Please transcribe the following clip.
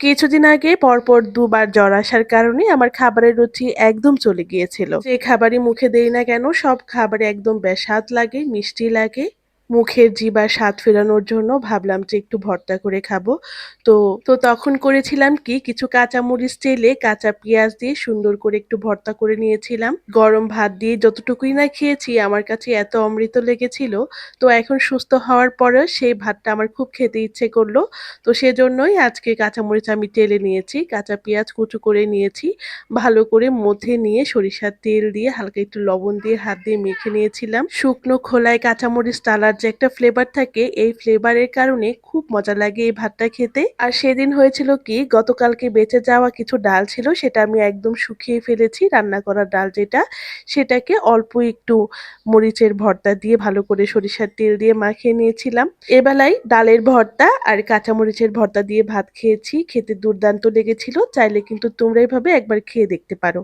কিছুদিন আগে পরপর দুবার জ্বর আসার কারণে আমার খাবারের রুচি একদম চলে গিয়েছিল। যে খাবারই মুখে দেই না কেন, সব খাবারে একদম বেস্বাদ লাগে, মিষ্টি লাগে। মুখের জিবার স্বাদ ফেরানোর জন্য ভাবলাম যে একটু ভর্তা করে খাব। তো তো তখন করেছিলাম কি, কিছু কাঁচামরিচ তেলে কাঁচা পেঁয়াজ দিয়ে সুন্দর করে একটু ভর্তা করে নিয়েছিলাম। গরম ভাত দিয়ে যতটুকুই না খেয়েছি, আমার কাছে এত অমৃত লেগেছিল। তো এখন সুস্থ হওয়ার পরেও সেই ভাতটা আমার খুব খেতে ইচ্ছে করল। তো সেজন্যই আজকে কাঁচামরিচ আমি তেলে নিয়েছি, কাঁচা পেঁয়াজ কুচু করে নিয়েছি। ভালো করে মধ্যে নিয়ে সরিষার তেল দিয়ে হালকা একটু লবণ দিয়ে হাত দিয়ে মেখে নিয়েছিলাম। শুকনো খোলায় কাঁচামরিচ টালার যে একটা ফ্লেভার থাকে, এই ফ্লেভারের কারণে খুব মজা লাগে এই ভাতটা খেতে। আর সেদিন হয়েছিল কি, গতকালকে বেঁচে যাওয়া কিছু ডাল ছিল, সেটা আমি একদম শুকিয়ে ফেলেছি, রান্না করা ডাল যেটা, সেটাকে অল্প একটু মরিচের ভর্তা দিয়ে ভালো করে সরিষার তেল দিয়ে মাখিয়ে নিয়েছিলাম। এবেলায় ডালের ভর্তা আর কাঁচামরিচের ভর্তা দিয়ে ভাত খেয়েছি, খেতে দুর্দান্ত লেগেছিল, চাইলে কিন্তু তোমরা এভাবে একবার খেয়ে দেখতে পারো।